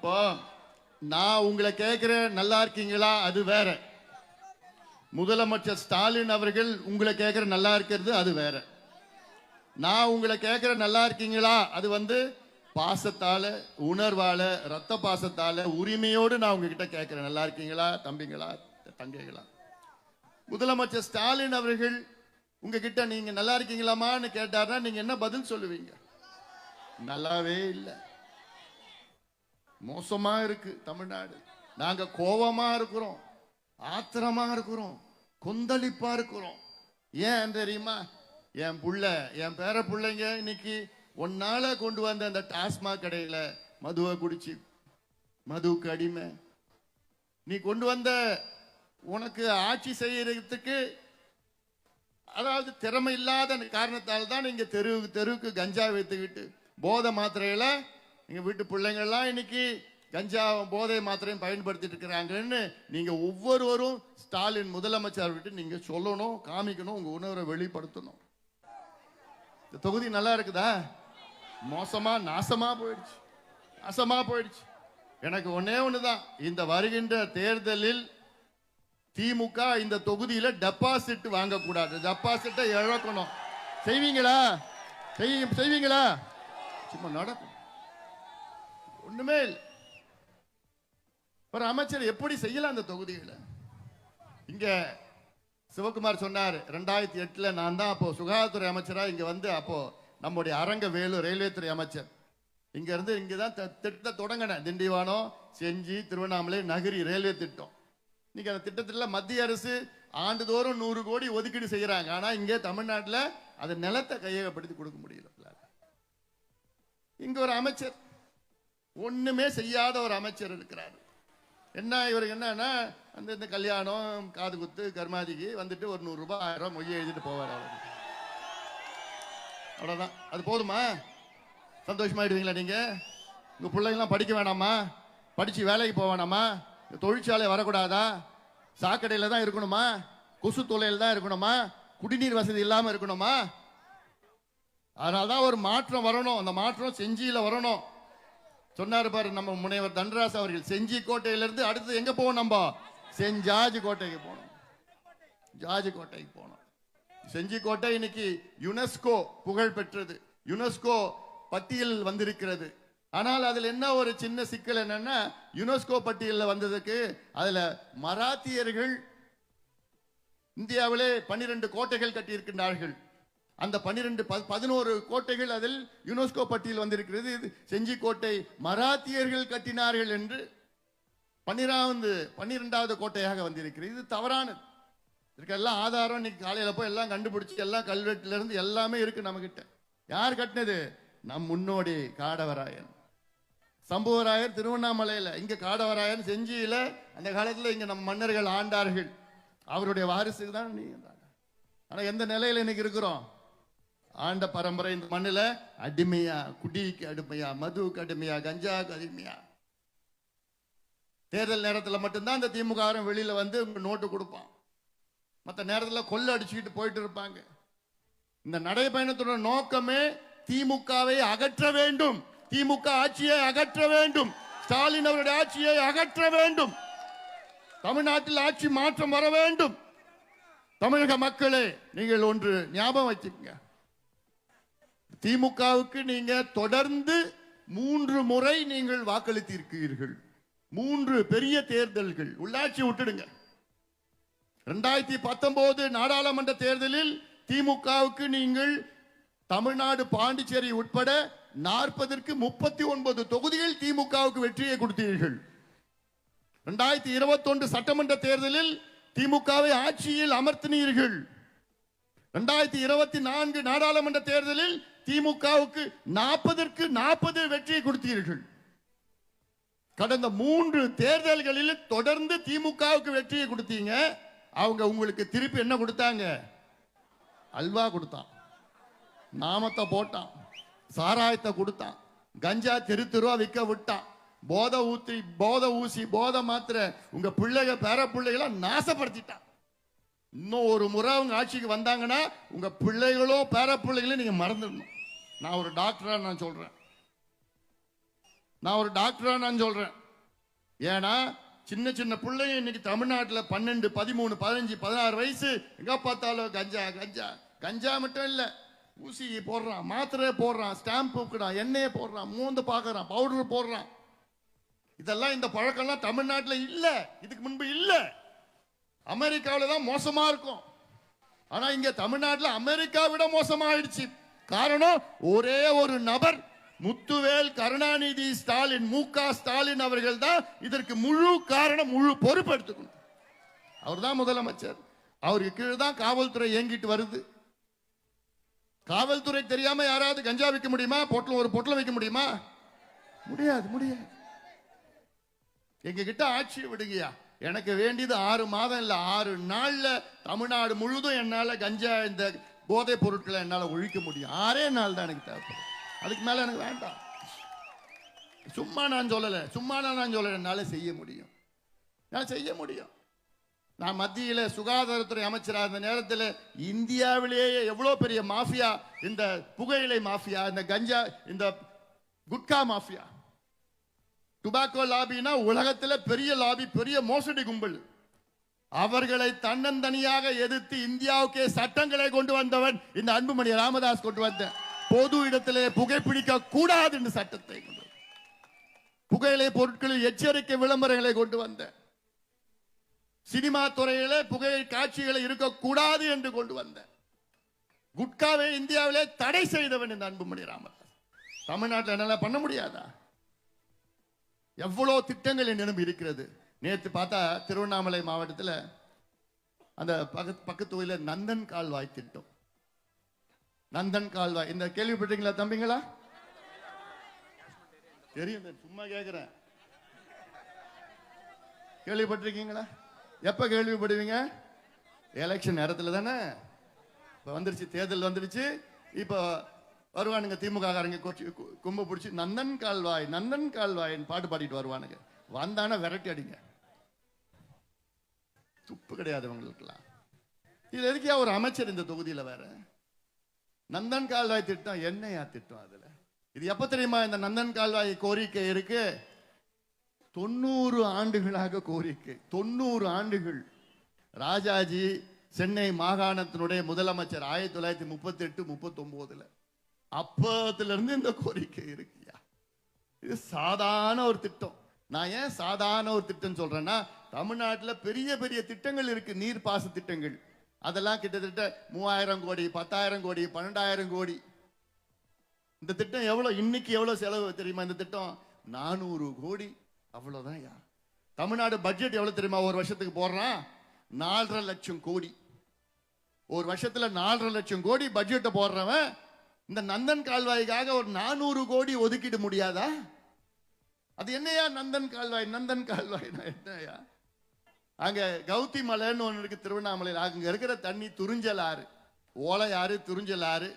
இப்போ நான் உங்களை கேட்கிறேன் நல்லா இருக்கீங்களா? அது வேற. முதலமைச்சர் ஸ்டாலின் அவர்கள் உங்களை கேட்கிற நல்லா இருக்கிறது அது வேற. நான் உங்களை கேட்கிற நல்லா இருக்கீங்களா? அது வந்து பாசத்தால உணர்வால ரத்த பாசத்தால உரிமையோடு நான் உங்ககிட்ட கேட்கிறேன். நல்லா இருக்கீங்களா? தம்பிங்களா? தங்கைகளா? முதலமைச்சர் ஸ்டாலின் அவர்கள் உங்ககிட்ட நீங்க நல்லா இருக்கீங்களாமான்னு கேட்டாருன்னா நீங்க என்ன பதில் சொல்லுவீங்க? நல்லாவே இல்லை. மோசமா இருக்கு தமிழ்நாடு. நாங்க கோவமா இருக்கிறோம் ஆத்திரமா இருக்கிறோம் கொந்தளிப்பா இருக்கிறோம். ஏன் தெரியுமா? என் புள்ள என் பேர பிள்ளைங்க இன்னைக்கு ஒன்னால கொண்டு வந்த அந்த டாஸ்மாக் கடையில மதுவை குடிச்சு. மதுவுக்கு அடிமை. நீ கொண்டு வந்த உனக்கு ஆட்சி செய்யறதுக்கு அதாவது திறமை இல்லாத காரணத்தால் தான் நீங்க தெருவுக்கு தெருவுக்கு கஞ்சா வைத்துக்கிட்டு போதை மாத்திரையில எங்கள் வீட்டு பிள்ளைங்கள்லாம் இன்னைக்கு கஞ்சா போதை மாத்திரையும் பயன்படுத்திட்டு இருக்கிறாங்கன்னு நீங்கள் ஒவ்வொருவரும் ஸ்டாலின் முதலமைச்சர் விட்டு நீங்கள் சொல்லணும் காமிக்கணும் உங்கள் உணர்வை வெளிப்படுத்தணும். இந்த தொகுதி நல்லா இருக்குதா? மோசமாக நாசமாக போயிடுச்சு. நாசமாக போயிடுச்சு. எனக்கு ஒன்றே ஒன்று தான் இந்த வருகின்ற தேர்தலில் திமுக இந்த தொகுதியில் டெபாசிட் வாங்கக்கூடாது. டெபாசிட்டை இழக்கணும். செய்வீங்களா? செய்வீங்களா? சும்மா நடக்கும். ஒண்ணுமே இல்லை. ஒரு அமைச்சர் எப்படி செய்யலாம் அந்த தொகுதிகளை? இங்க சிவகுமார் சொன்னார் ரெண்டாயிரத்தி எட்டுல நான் தான் அப்போ சுகாதாரத்துறை அமைச்சரா இங்க வந்து அப்போ நம்முடைய அரங்க வேலு ரயில்வே துறை அமைச்சர். இங்க இருந்து இங்க தான் திட்டத்தை தொடங்கினேன். திண்டிவானம் செஞ்சி திருவண்ணாமலை நகரி ரயில்வே திட்டம். இன்னைக்கு அந்த திட்டத்தில் மத்திய அரசு ஆண்டுதோறும் நூறு கோடி ஒதுக்கீடு செய்யறாங்க. ஆனா இங்கே தமிழ்நாட்டில் அது நிலத்தை கையகப்படுத்தி கொடுக்க முடியல. இங்க ஒரு அமைச்சர் ஒன்றுமே செய்யாத ஒரு அமைச்சர் இருக்கிறார். என்ன இவருக்கு என்னன்னா அந்த இந்த கல்யாணம் காது குத்து கர்மாதிக்கு வந்துட்டு ஒரு நூறுரூபா ஆயிரம் ரூபாய் மொய் எழுதிட்டு போவார் அவர். அவ்வளோதான் அது போதுமா? சந்தோஷமாயிடுவீங்களா நீங்கள் உங்கள் பிள்ளைங்களாம் படிக்க வேணாமா? படித்து வேலைக்கு போக வேணாமா? தொழிற்சாலை வரக்கூடாதா? சாக்கடையில் தான் இருக்கணுமா? கொசு தொலையில் தான் இருக்கணுமா? குடிநீர் வசதி இல்லாமல் இருக்கணுமா? அதனால்தான் ஒரு மாற்றம் வரணும். அந்த மாற்றம் செஞ்சியில் வரணும். சொன்னாரு பாரு நம்ம முனைவர் தண்டராஸ் அவர்கள் செஞ்சி கோட்டையிலிருந்து அடுத்து எங்க போவோம் நம்ம? செஞ்சாஜ் கோட்டைக்கு போகணும். ஜாஜ் கோட்டைக்கு போனோம் செஞ்சி கோட்டை இன்னைக்கு யுனெஸ்கோ புகழ் பெற்றது. யுனெஸ்கோ பட்டியல் வந்திருக்கிறது. ஆனால் அதில் என்ன ஒரு சின்ன சிக்கல் என்னன்னா யுனெஸ்கோ பட்டியலில் வந்ததுக்கு அதில் மராத்தியர்கள் இந்தியாவிலே பன்னிரண்டு கோட்டைகள் கட்டியிருக்கின்றார்கள். அந்த பன்னிரெண்டு பதினோரு கோட்டைகள் அதில் யுனெஸ்கோ பட்டியல் வந்திருக்கிறது. இது செஞ்சி கோட்டை மராத்தியர்கள் கட்டினார்கள் என்று பன்னிராவது பன்னிரெண்டாவது கோட்டையாக வந்திருக்கிறது. இது தவறானது. இதுக்கெல்லாம் ஆதாரம் இன்னைக்கு காலையில் போய் எல்லாம் கண்டுபிடிச்சி எல்லாம் கல்வெட்டுல இருந்து எல்லாமே இருக்கு நம்மக்கிட்ட யார் கட்டினது? நம் முன்னோடி காடவராயன். சம்புவராயர் திருவண்ணாமலையில் இங்க காடவராயன் செஞ்சியில அந்த காலத்தில் இங்க நம் மன்னர்கள் ஆண்டார்கள். அவருடைய வாரிசுக்கு தான் நீ ஆனால் எந்த நிலையில் இன்னைக்கு இருக்கிறோம்? ஆண்ட பரம்பரை இந்த மண்ணில் அடிமையா குடிக்கு அடிமையா மதுவுக்கு அடிமையா கஞ்சாவுக்கு அடிமையா. தேர்தல் நேரத்தில் மட்டும்தான் இந்த திமுக வெளியில வந்து நோட்டு கொடுப்பான். மற்ற நேரத்தில் கொள்ள அடிச்சுக்கிட்டு போயிட்டு இருப்பாங்க. இந்த நடைபயணத்தோட நோக்கமே திமுகவை அகற்ற வேண்டும். திமுக ஆட்சியை அகற்ற வேண்டும். ஸ்டாலின் அவருடைய ஆட்சியை அகற்ற வேண்டும். தமிழ்நாட்டில் ஆட்சி மாற்றம் வர வேண்டும். தமிழக மக்களே நீங்கள் ஒன்று ஞாபகம் வச்சுக்கோங்க. திமுகவுக்கு நீங்க தொடர்ந்து மூன்று முறை நீங்கள் வாக்களித்திருக்கிறீர்கள். மூன்று பெரிய தேர்தல்கள். உள்ளாட்சி விட்டுடுங்க. இரண்டாயிரத்தி பத்தொன்பது நாடாளுமன்ற தேர்தலில் திமுகவுக்கு நீங்கள் தமிழ்நாடு பாண்டிச்சேரி உட்பட நாற்பதற்கு முப்பத்தி ஒன்பது தொகுதிகள் திமுகவுக்கு வெற்றியை கொடுத்தீர்கள். இரண்டாயிரத்தி இருபத்தி ஒன்று சட்டமன்ற தேர்தலில் திமுகவை ஆட்சியில் அமர்த்தினீர்கள். இரண்டாயிரத்தி இருபத்தி நான்கு நாடாளுமன்ற தேர்தலில் திமுகவுக்கு நாற்பதற்கு நாற்பது வெற்றியை கொடுத்தீர்கள். கடந்த மூன்று தேர்தல்களில் தொடர்ந்து திமுகவுக்கு வெற்றியை கொடுத்தீங்க. அவங்க உங்களுக்கு திருப்பி என்ன கொடுத்தாங்க? அல்வா கொடுத்தான். நாமத்தை போட்டான். சாராயத்தை கொடுத்தான். கஞ்சா தெரு தெருவா விற்க விட்டான். போத ஊத்தி போத ஊசி போத மாத்திர உங்க பிள்ளைக பேர பிள்ளைகளை நாசப்படுத்திட்டான். இன்னும் ஒரு முறை அவங்க ஆட்சிக்கு வந்தாங்கன்னா உங்க பிள்ளைகளோ பேர பிள்ளைகளோ நீங்க மறந்துடணும். நான் ஒரு டாக்டரா நான் சொல்றேன். நான் ஒரு டாக்டரா நான் சொல்றேன். ஏன்னா சின்ன சின்ன பிள்ளைங்க இன்னைக்கு தமிழ்நாட்டில் பன்னெண்டு பதிமூணு பதினஞ்சு பதினாறு வயசு எங்க பார்த்தாலும் கஞ்சா கஞ்சா கஞ்சா மட்டும் இல்லை. ஊசி போடுறான் மாத்திரை போடுறான் ஸ்டாம்ப் வைக்கிறான் எண்ணெயை போடுறான் மூந்து பார்க்குறான் பவுடர் போடுறான். இதெல்லாம் இந்த பழக்கம்லாம் தமிழ்நாட்டில் இல்லை. இதுக்கு முன்பு இல்லை. அமெரிக்காவில தான் மோசமா இருக்கும். ஆனா இங்க தமிழ்நாட்டில் அமெரிக்கா விட மோசமாயிடுச்சு. காரணம் ஒரே ஒரு நபர் முத்துவேல் கருணாநிதி ஸ்டாலின் மு க ஸ்டாலின் அவர்கள் தான் இதற்கு முழு காரணம் முழு பொறுப்பு எடுத்துக்கணும். அவர் தான் முதலமைச்சர். அவருக்கு கீழே தான் காவல்துறை இயங்கிட்டு வருது. காவல்துறை தெரியாம யாராவது கஞ்சா விற்க முடியுமா? பொட்டலம் ஒரு பொட்டலம் வைக்க முடியுமா? முடியாது முடியாது. எங்க கிட்ட ஆட்சியை விடுங்கயா எனக்கு வேண்டியது ஆறு மாதம் இல்லை ஆறு நாளில் தமிழ்நாடு முழுதும் என்னால் கஞ்சா இந்த போதைப் பொருட்களை என்னால் ஒழிக்க முடியும். ஆறே நாள் தான் எனக்கு தேவைப்படும் அதுக்கு மேலே எனக்கு வேண்டாம். சும்மா நான் சொல்லலை சும்மா நான் சொல்லலை என்னால் செய்ய முடியும். நான் செய்ய முடியும். நான் மத்தியில் சுகாதாரத்துறை அமைச்சராக இருந்த நேரத்தில் இந்தியாவிலேயே எவ்வளோ பெரிய மாஃபியா இந்த புகையிலை மாஃபியா இந்த கஞ்சா இந்த குட்கா மாஃபியா டுபாக்கோ லாபினா உலகத்துல பெரிய லாபி பெரிய மோசடி கும்பல். அவர்களை தன்னந்தனியாக எதிர்த்து இந்தியாவுக்கே சட்டங்களை கொண்டு வந்தவன் இந்த அன்புமணி ராமதாஸ் கொண்டு வந்த பொது இடத்திலே புகைப்பிடிக்க கூடாது என்ற சட்டத்தை கொண்டு புகையிலை பொருட்களில் எச்சரிக்கை விளம்பரங்களை கொண்டு வந்த சினிமா துறையிலே புகை காட்சிகளை இருக்கக்கூடாது என்று கொண்டு வந்த குட்காவை இந்தியாவிலே தடை செய்தவன் இந்த அன்புமணி ராமதாஸ். தமிழ்நாட்டில் என்னால பண்ண முடியாதா? எவ்வளோ திட்டங்கள் என்னிடம் இருக்கிறது. நேற்று பார்த்தா திருவண்ணாமலை மாவட்டத்தில் அந்த பக்கத்து பக்கத்து ஊரில் நந்தன் கால்வாய் திட்டம். நந்தன் கால்வாய். இந்த கேள்விப்பட்டீங்களா தம்பிங்களா? தெரியும் சும்மா கேட்குறேன் கேள்விப்பட்டிருக்கீங்களா? எப்போ கேள்விப்படுவீங்க? எலெக்ஷன் நேரத்தில் தானே. இப்போ வந்துருச்சு தேர்தல் வந்துருச்சு. இப்போ வருவானுங்க திமுக காரங்க கு- கும்ப பிடிச்சி நந்தன் கால்வாய் நந்தன் கால்வாய்ன்னு பாட்டு பாடிட்டு வருவானுங்க. வந்தானா விரட்டி அடிங்க. துப்பு கிடையாது இவங்களுக்கெல்லாம் இது எதுக்கே ஒரு அமைச்சர் இந்த தொகுதியில வேற? நந்தன் கால்வாய் திட்டம் என்னையா திட்டம் அதுல? இது எப்ப தெரியுமா இந்த நந்தன் கால்வாய் கோரிக்கை இருக்கு? தொண்ணூறு ஆண்டுகளாக கோரிக்கை. தொண்ணூறு ஆண்டுகள். ராஜாஜி சென்னை மாகாணத்தினுடைய முதலமைச்சர் ஆயிரத்தி தொள்ளாயிரத்தி முப்பத்தி எட்டு முப்பத்தி ஒன்பதுல அப்பத்துல இருந்து இந்த கோரிக்கை இருக்குயா இது சாதாரண ஒரு திட்டம். நான் ஏன் சாதாரண ஒரு திட்டம் சொல்றேன்னா தமிழ்நாட்டில் பெரிய பெரிய திட்டங்கள் இருக்கு பாச திட்டங்கள். அதெல்லாம் கிட்டத்தட்ட மூவாயிரம் கோடி பத்தாயிரம் கோடி பன்னெண்டாயிரம் கோடி. இந்த திட்டம் எவ்வளோ இன்னைக்கு எவ்வளோ செலவு தெரியுமா இந்த திட்டம்? நானூறு கோடி. அவ்வளோதான் யா தமிழ்நாடு பட்ஜெட் எவ்வளோ தெரியுமா? ஒரு வருஷத்துக்கு போடுறான் நாலரை லட்சம் கோடி. ஒரு வருஷத்தில் நாலரை லட்சம் கோடி பட்ஜெட்டை போடுறவன் இந்த நந்தன் கால்வாய்க்காக ஒரு நானூறு கோடி ஒதுக்கிட முடியாதா? அது என்னையா நந்தன் கால்வாய் நந்தன் கால்வாய் என்னையா? அங்க கௌதி மலைன்னு ஒன்று இருக்கு திருவண்ணாமலையில். அங்க இருக்கிற தண்ணி துறிஞ்சல் ஆறு ஓலை ஆறு துறிஞ்சல் ஆறு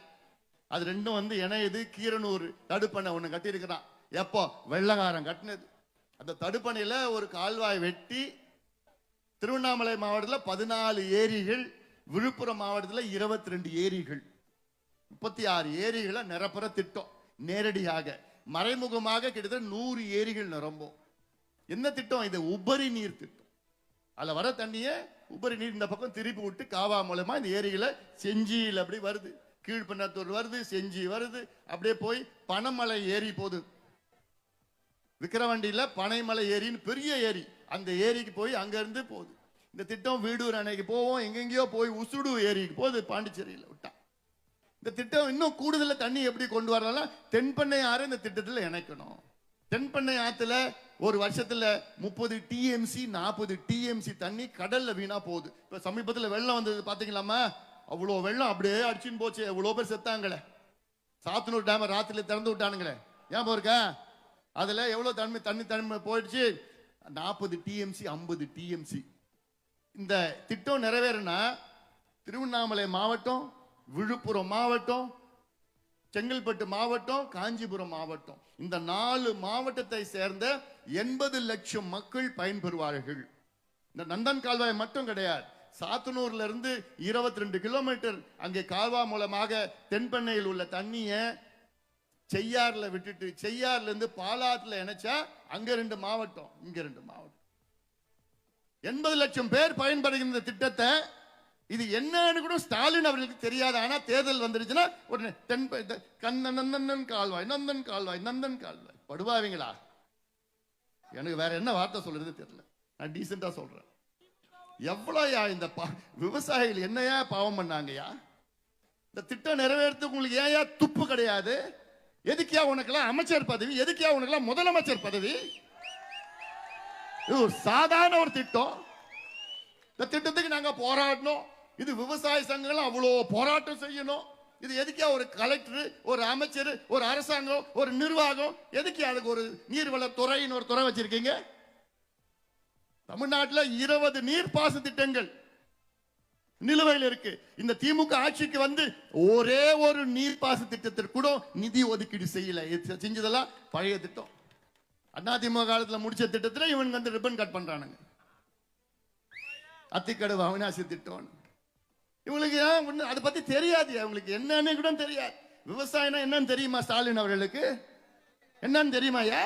அது ரெண்டும் வந்து இணையுது. கீரனூர் தடுப்பணை ஒன்று கட்டியிருக்கிறான். எப்போ? வெள்ளக்காரன் கட்டினது. அந்த தடுப்பணையில் ஒரு கால்வாய் வெட்டி திருவண்ணாமலை மாவட்டத்தில் பதினாலு ஏரிகள் விழுப்புரம் மாவட்டத்தில் இருபத்தி ரெண்டு ஏரிகள். முப்பத்தி ஆறு ஏரிகளை நிரப்புற திட்டம். நேரடியாக. மறைமுகமாக கிட்டத்தட்ட நூறு ஏரிகள் நிரம்பும். என்ன திட்டம்? இது உபரி நீர் திட்டம். அதில் வர தண்ணியை உபரி நீர் இந்த பக்கம் திருப்பி விட்டு காவா மூலமாக இந்த ஏரிகளை செஞ்சியில் அப்படி வருது. கீழ்பண்ணத்தூர் வருது செஞ்சி வருது. அப்படியே போய் பனைமலை ஏரி போகுது. விக்கிரவாண்டியில பனைமலை ஏரின்னு பெரிய ஏரி. அந்த ஏரிக்கு போய் அங்கேருந்து போகுது. இந்த திட்டம் வீடூர் அணைக்கு போவோம். எங்கெங்கேயோ போய் உசுடு ஏரிக்கு போகுது. பாண்டிச்சேரியில் விட்டா. இந்த திட்டம் இன்னும் கூடுதல தண்ணி எப்படி கொண்டு வரலாம் தென்பண்ணை ஆறு இந்த திட்டத்தில் இணைக்கணும். தென்பண்ணை ஆற்றுல ஒரு வருஷத்துல முப்பது டிஎம்சி நாற்பது டிஎம்சி தண்ணி கடல்ல வீணா போகுது. இப்ப சமீபத்தில் வெள்ளம் வந்தது பாத்தீங்களாமா அவ்வளோ வெள்ளம் அப்படியே அடிச்சுன்னு போச்சு. எவ்வளோ பேர் செத்தாங்களே. சாத்தனூர் டேம் ராத்திரில திறந்து விட்டானுங்களே. ஏன் போயிருக்க? அதுல எவ்வளோ தன்மை தண்ணி தன்மை போயிடுச்சு? நாற்பது டிஎம்சி ஐம்பது டிஎம்சி இந்த திட்டம் நிறைவேறினா திருவண்ணாமலை மாவட்டம் விழுப்புரம் மாவட்டம் செங்கல்பட்டு மாவட்டம் காஞ்சிபுரம் மாவட்டம். இந்த நாலு மாவட்டத்தை சேர்ந்த எண்பது லட்சம் மக்கள் பயன்பெறுவார்கள். இந்த நந்தன் கால்வாய் மட்டும் கிடையாது. சாத்தனூர்ல இருந்து இருபத்தி ரெண்டு கிலோமீட்டர் அங்கே கால்வா மூலமாக தென்பெண்ணையில் உள்ள தண்ணியை செய்யாறுல விட்டுட்டு செய்யாறுல இருந்து பாலாத்துல இணைச்சா அங்க ரெண்டு மாவட்டம் இங்க ரெண்டு மாவட்டம். எண்பது லட்சம் பேர் பயன்படுகின்ற திட்டத்தை இது என்னன்னு கூட ஸ்டாலின் அவர்களுக்கு தெரியாது. ஆனா தேர்தல் வந்துருச்சுன்னா உடனே தென் கண்ண நந்தன் கால்வாய் நந்தன் கால்வாய் நந்தன் கால்வாய். படுவாவீங்களா? எனக்கு வேற என்ன வார்த்தை சொல்றது தெரியல. நான் டீசெண்டா சொல்றேன். எவ்வளோயா இந்த பா- விவசாயிகள் என்னையா பாவம் பண்ணாங்கயா இந்த திட்டம் நிறைவேறதுக்கு உங்களுக்கு ஏயா துப்பு கிடையாது? எதுக்கியா உனக்கெல்லாம் அமைச்சர் பதவி? எதுக்கியா உனக்கெல்லாம் முதலமைச்சர் பதவி? இது ஒரு சாதாரண ஒரு திட்டம். இந்த திட்டத்துக்கு நாங்க போராடணும். இது விவசாய சங்கங்கள் அவ்வளோ போராட்டம் செய்யணும். இது எதுக்கே ஒரு கலெக்டர் ஒரு அமைச்சர் ஒரு அரசாங்கம் ஒரு நிர்வாகம் எதுக்கு அதுக்கு ஒரு நீர்வளத்துறைன்னு ஒரு துறை வச்சிருக்கீங்க? தமிழ்நாட்டில் இருபது நீர்ப்பாச திட்டங்கள் நிலுவையில் இருக்கு. இந்த திமுக ஆட்சிக்கு வந்து ஒரே ஒரு நீர்ப்பாச திட்டத்திற்கு கூட நிதி ஒதுக்கீடு செய்யல. செஞ்சதெல்லாம் பழைய திட்டம். அண்ணா திமுக காலத்தில் முடிச்ச திட்டத்தில் இவனுங்க வந்து ரிப்பன் கட் பண்றானுங்க. அத்திக்கடவு அவினாசி திட்டம் இவங்களுக்கு ஏன் ஒன்று அதை பற்றி தெரியாது. அவங்களுக்கு என்னன்னு கூட தெரியாது. விவசாயம்னா என்னன்னு தெரியுமா ஸ்டாலின் அவர்களுக்கு? என்னன்னு தெரியுமா ஏ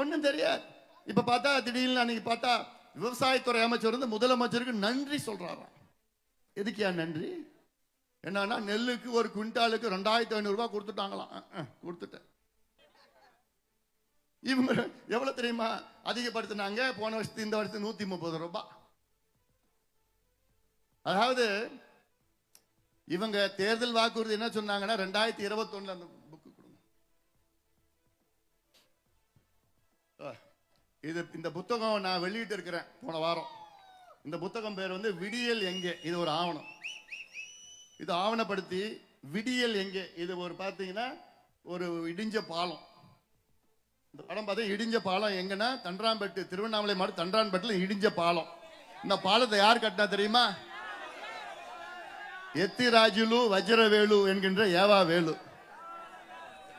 ஒன்றும் தெரியாது. இப்போ பார்த்தா திடீர்னு அன்னைக்கு பார்த்தா விவசாயத்துறை அமைச்சர் வந்து முதலமைச்சருக்கு நன்றி சொல்றாராம். எதுக்கியா நன்றி? என்னன்னா நெல்லுக்கு ஒரு குவிண்டாலுக்கு ரெண்டாயிரத்தி ஐநூறுரூவா கொடுத்துட்டாங்களாம். கொடுத்துட்டேன். இவங்க எவ்வளோ தெரியுமா? அதிகப்படுத்தினாங்க. போன வருஷத்து இந்த வருஷத்து நூற்றி முப்பது ரூபாய். அதாவது இவங்க தேர்தல் வாக்குறுதி என்ன சொன்னாங்கன்னா ரெண்டாயிரத்தி இருபத்தி அந்த புக்கு கொடுங்க. இது இந்த புத்தகம் நான் வெளியிட்டு இருக்கிறேன் போன வாரம். இந்த புத்தகம் பேர் வந்து விடியல் எங்கே? இது ஒரு ஆவணம். இது ஆவணப்படுத்தி விடியல் எங்கே? இது ஒரு பார்த்தீங்கன்னா ஒரு இடிஞ்ச பாலம். இந்த படம் பார்த்தா இடிஞ்ச பாலம் எங்கன்னா தன்றாம்பட்டு திருவண்ணாமலை மாவட்டம் தன்றான்பேட்டில் இடிஞ்ச பாலம். இந்த பாலத்தை யார் கட்டினா தெரியுமா? எத்திராஜுலு வஜ்ரவேலு என்கின்ற ஏவா வேலு.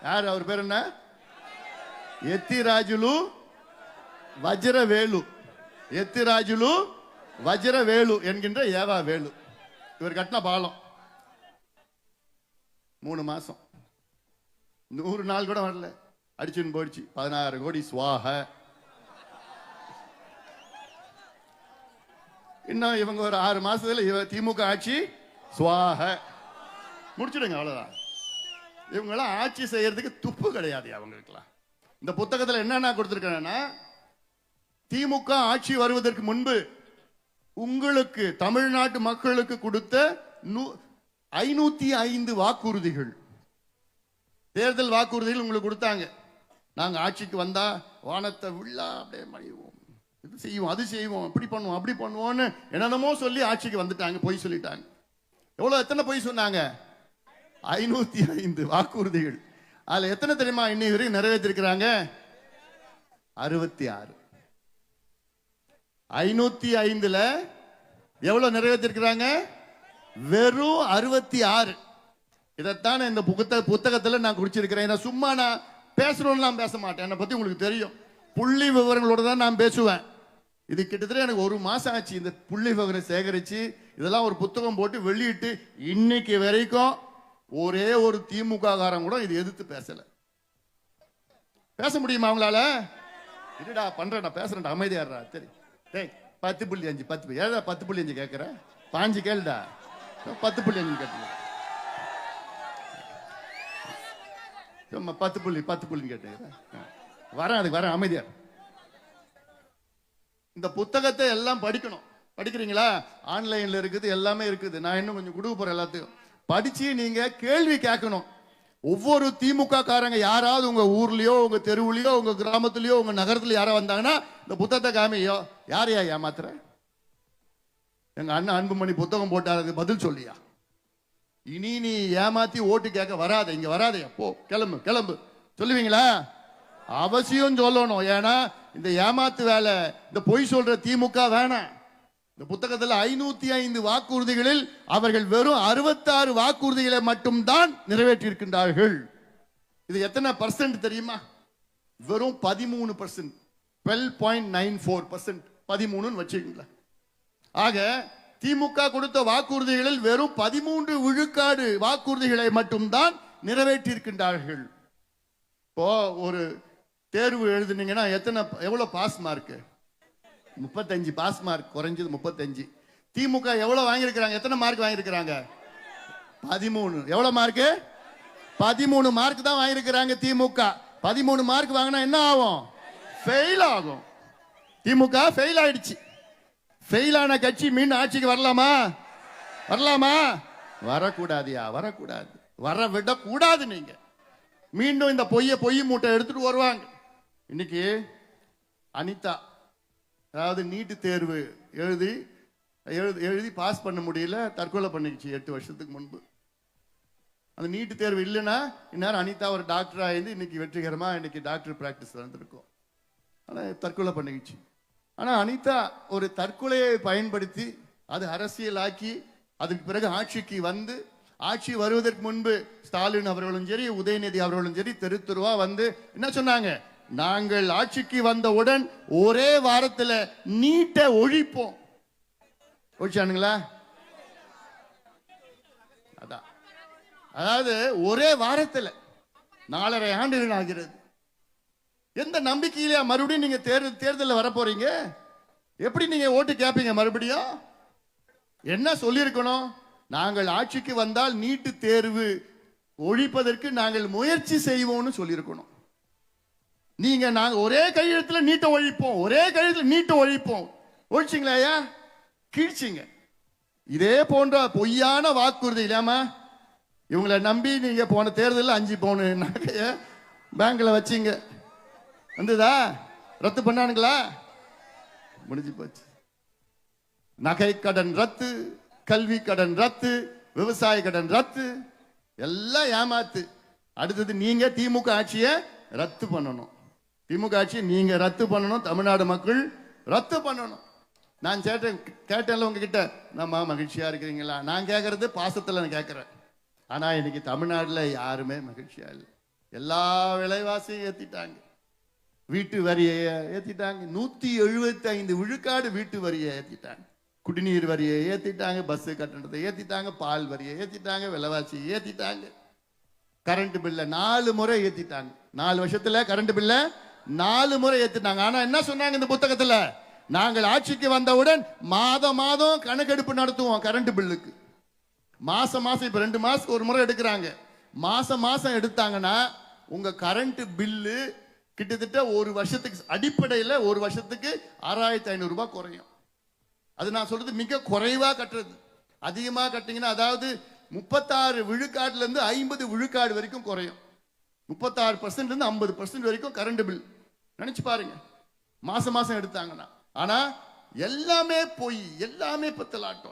யார் அவர் பேர் என்ன? எத்திராஜுலு வஜ்ரவேலு. எத்திராஜுலு வஜ்ரவேலு என்கின்ற ஏவா வேலு. இவர் கட்டின பாலம். மூணு மாசம். நூறு நாள் கூட வரல. அடிச்சுன்னு போயிடுச்சு. பதினாறு கோடி சுவாக. இன்னும் இவங்க ஒரு ஆறு மாசத்துல இவ திமுக ஆட்சி சுவாக முடிச்சுடுங்க அவ்வளவுதான். இவங்கெல்லாம் ஆட்சி செய்யறதுக்கு துப்பு கிடையாது அவங்களுக்குலாம் இந்த புத்தகத்துல என்னென்ன கொடுத்துருக்கேன்னா திமுக ஆட்சி வருவதற்கு முன்பு உங்களுக்கு தமிழ்நாட்டு மக்களுக்கு கொடுத்த நூ- ஐநூத்தி ஐந்து வாக்குறுதிகள். தேர்தல் வாக்குறுதிகள் உங்களுக்கு கொடுத்தாங்க. நாங்க ஆட்சிக்கு வந்தா வானத்தை விழா அப்படியே மழிவோம் இது செய்வோம் அது செய்வோம் இப்படி பண்ணுவோம் அப்படி பண்ணுவோம்னு என்னென்னமோ சொல்லி ஆட்சிக்கு வந்துட்டாங்க பொய் சொல்லிட்டாங்க. எவ்வளோ எத்தனை பொய் சொன்னாங்க? ஐநூத்தி ஐந்து வாக்குறுதிகள். அதுல எத்தனை தெரியுமா? இன்னை வரைக்கும் நிறைவேற்றிருக்கிறாங்க? அறுபத்தி ஆறு. ஐநூத்தி ஐந்துல எவ்வளவு நிறைவேற்றிருக்கிறாங்க? வெறும் அறுபத்தி ஆறு. இதைத்தான் இந்த புத்த புத்தகத்துல நான் குடிச்சிருக்கிறேன் இதை சும்மா நான் பேசணும்லாம் பேச மாட்டேன். என்னை பத்தி உங்களுக்கு தெரியும். புள்ளி விவரங்களோட தான் நான் பேசுவேன். இது கிட்டத்தட்ட எனக்கு ஒரு மாசம் ஆச்சு இந்த புள்ளி விவரம் சேகரிச்சு இதெல்லாம் ஒரு புத்தகம் போட்டு வெளியிட்டு இன்னைக்கு வரைக்கும் ஒரே ஒரு திமுக காரம் கூட இது எதிர்த்து பேசல. பேச முடியுமா அவங்களால? இருடா பண்ணுறேன்டா பேசுறேன்டா அமைதியாடுறா சரி. டேய் பத்து புள்ளி அஞ்சு பத்து புள்ளி. ஏதா பத்து புள்ளி அஞ்சு கேட்குற பாஞ்சு கேளுடா. பத்து புள்ளி அஞ்சு கேட்டுல சும்மா பத்து புள்ளி பத்து புள்ளின்னு கேட்டேன் வரேன் அதுக்கு வரேன் அமைதியா இந்த புத்தகத்தை எல்லாம் படிக்கணும். படிக்கிறீங்களா? ஆன்லைன்ல இருக்குது எல்லாமே இருக்குது. நான் இன்னும் கொஞ்சம் கொடுக்க போறேன் எல்லாத்தையும் படிச்சு நீங்க கேள்வி கேட்கணும். ஒவ்வொரு திமுக காரங்க யாராவது உங்க ஊர்லயோ உங்க தெருவுலயோ உங்க கிராமத்துலயோ உங்க நகரத்துல யாரோ வந்தாங்கன்னா இந்த புத்தகத்தை காமியோ யாரையா ஏமாத்துற? எங்க அண்ணன் அன்புமணி புத்தகம் போட்டார் பதில் சொல்லியா? இனி நீ ஏமாத்தி ஓட்டு கேட்க வராத இங்க வராதையா? போ கிளம்பு கிளம்பு. சொல்லுவீங்களா? அவசியம் சொல்லணும். ஏன்னா இந்த ஏமாத்து வேலை இந்த பொய் சொல்ற திமுக வேணாம். இந்த புத்தகத்தில் ஐநூத்தி ஐந்து வாக்குறுதிகளில் அவர்கள் வெறும் அறுபத்தாறு வாக்குறுதிகளை மட்டும்தான் நிறைவேற்றியிருக்கின்றார்கள். இது எத்தனை பர்சன்ட் தெரியுமா? வெறும் பதிமூணு percent twelve point nine four percent பதிமூணுன்னு வச்சுக்கல ஆக திமுக கொடுத்த வாக்குறுதிகளில் வெறும் பதிமூன்று விழுக்காடு வாக்குறுதிகளை மட்டும்தான் நிறைவேற்றியிருக்கின்றார்கள். இப்போ ஒரு தேர்வு எழுதுனீங்கன்னா எத்தனை எவ்வளோ பாஸ் மார்க்கு முப்பத்தஞ்சு பாஸ் மார்க் குறைஞ்சது முப்பத்தஞ்சு. திமுக எவ்வளோ வாங்கியிருக்கிறாங்க? எத்தனை மார்க் வாங்கியிருக்கிறாங்க? பதிமூணு. எவ்வளோ மார்க்கு பதிமூணு மார்க் தான் வாங்கியிருக்கிறாங்க திமுக. பதிமூணு மார்க் வாங்கினா என்ன ஆகும்? ஃபெயில் ஆகும். திமுக ஃபெயில் ஆயிடுச்சு. ஃபெயிலான கட்சி மீண்டும் ஆட்சிக்கு வரலாமா? வரலாமா? வரக்கூடாதியா வரக்கூடாது. வர விடக்கூடாது நீங்கள் மீண்டும் இந்த பொய்ய பொய் மூட்டை எடுத்துட்டு வருவாங்க. இன்னைக்கு அனிதா அதாவது நீட்டு தேர்வு எழுதி எழுதி எழுதி பாஸ் பண்ண முடியல தற்கொலை பண்ணிக்கிச்சு எட்டு வருஷத்துக்கு முன்பு. அந்த நீட்டு தேர்வு இல்லைன்னா இந்நேரம் அனிதா ஒரு டாக்டர் ஆயிருந்து இன்னைக்கு வெற்றிகரமாக இன்னைக்கு டாக்டர் ப்ராக்டிஸ் வந்திருக்கோம் ஆனால் தற்கொலை பண்ணிக்கிச்சு. ஆனால் அனிதா ஒரு தற்கொலையை பயன்படுத்தி அது அரசியலாக்கி அதுக்கு பிறகு ஆட்சிக்கு வந்து ஆட்சி வருவதற்கு முன்பு ஸ்டாலின் அவர்களும் சரி உதயநிதி அவர்களும் சரி தெரு தெருவா வந்து என்ன சொன்னாங்க? நாங்கள் ஆட்சிக்கு வந்தவுடன் ஒரே வாரத்தில் நீட்டை ஒழிப்போம். ஒழிச்சானுங்களா அதான். அதாவது ஒரே வாரத்தில் நாலரை ஆண்டுகள் ஆகிறது. எந்த நம்பிக்கையில மறுபடியும் நீங்க தேர்தல் தேர்தலில் வரப்போறீங்க எப்படி நீங்க ஓட்டு கேட்பீங்க மறுபடியும்? என்ன சொல்லியிருக்கணும்? நாங்கள் ஆட்சிக்கு வந்தால் நீட்டு தேர்வு ஒழிப்பதற்கு நாங்கள் முயற்சி செய்வோம்னு சொல்லியிருக்கணும். நீங்க நாங்க ஒரே கையெழுத்துல நீட்டை ஒழிப்போம். ஒரே கையெழுத்துல நீட்டை ஒழிப்போம். ஒழிச்சிங்களா ஐயா? கிழிச்சிங்க. இதே போன்ற பொய்யான வாக்குறுதி இல்லாமா இவங்களை நம்பி நீங்க போன தேர்தலில் அஞ்சு பவுன் நகைய பேங்க்ல வச்சீங்க. வந்ததா? ரத்து பண்ணானுங்களா? முடிஞ்சு போச்சு. நகை கடன் ரத்து கல்வி கடன் ரத்து விவசாய கடன் ரத்து எல்லாம் ஏமாத்து. அடுத்தது நீங்க திமுக ஆட்சியை ரத்து பண்ணணும். திமுக ஆட்சி நீங்க ரத்து பண்ணணும் தமிழ்நாடு மக்கள் ரத்து பண்ணணும். நான் கேட்டேன் கேட்டேன்ல உங்ககிட்ட நம்ம மகிழ்ச்சியா இருக்கிறீங்களா? நான் கேட்கறது பாசத்தில் நான் கேட்கறேன் ஆனா இன்னைக்கு தமிழ்நாட்டில் யாருமே மகிழ்ச்சியா இல்லை. எல்லா விலைவாசியும் ஏத்திட்டாங்க. வீட்டு வரியை ஏத்திட்டாங்க. நூத்தி எழுபத்தி ஐந்து விழுக்காடு வீட்டு வரியை ஏத்திட்டாங்க. குடிநீர் வரியை ஏத்திட்டாங்க பஸ் கட்டணத்தை ஏத்திட்டாங்க பால் வரியை ஏத்திட்டாங்க விலைவாசி ஏத்திட்டாங்க. கரண்ட் பில்ல நாலு முறை ஏத்திட்டாங்க. நாலு வருஷத்துல கரண்ட் பில்லை நாலு முறை ஏத்திட்டாங்க. ஆனா என்ன சொன்னாங்க இந்த புத்தகத்துல? நாங்கள் ஆட்சிக்கு வந்தவுடன் மாதம் மாதம் கணக்கெடுப்பு நடத்துவோம் கரண்ட் பில்லுக்கு மாசம் மாசம் இப்ப ரெண்டு மாதத்துக்கு ஒரு முறை எடுக்கிறாங்க. மாசம் மாசம் எடுத்தாங்கன்னா உங்க கரண்ட் பில்லு கிட்டத்தட்ட ஒரு வருஷத்துக்கு அடிப்படையில் ஒரு வருஷத்துக்கு ஆறாயிரத்தி ஐநூறு ரூபாய் குறையும். அது நான் சொல்றது மிக குறைவா கட்டுறது. அதிகமாக கட்டிங்கன்னா அதாவது முப்பத்தாறு விழுக்காட்டுல இருந்து ஐம்பது விழுக்காடு வரைக்கும் குறையும். முப்பத்தாறு பர்சன்ட்லேருந்து ஐம்பது பர்சன்ட் வரைக்கும் கரண்ட் பில் நினைச்சு பாருங்க. மாசம் மாசம் எடுத்தாங்கன்னா. ஆனா எல்லாமே போய் எல்லாமே பத்தலாட்டம்.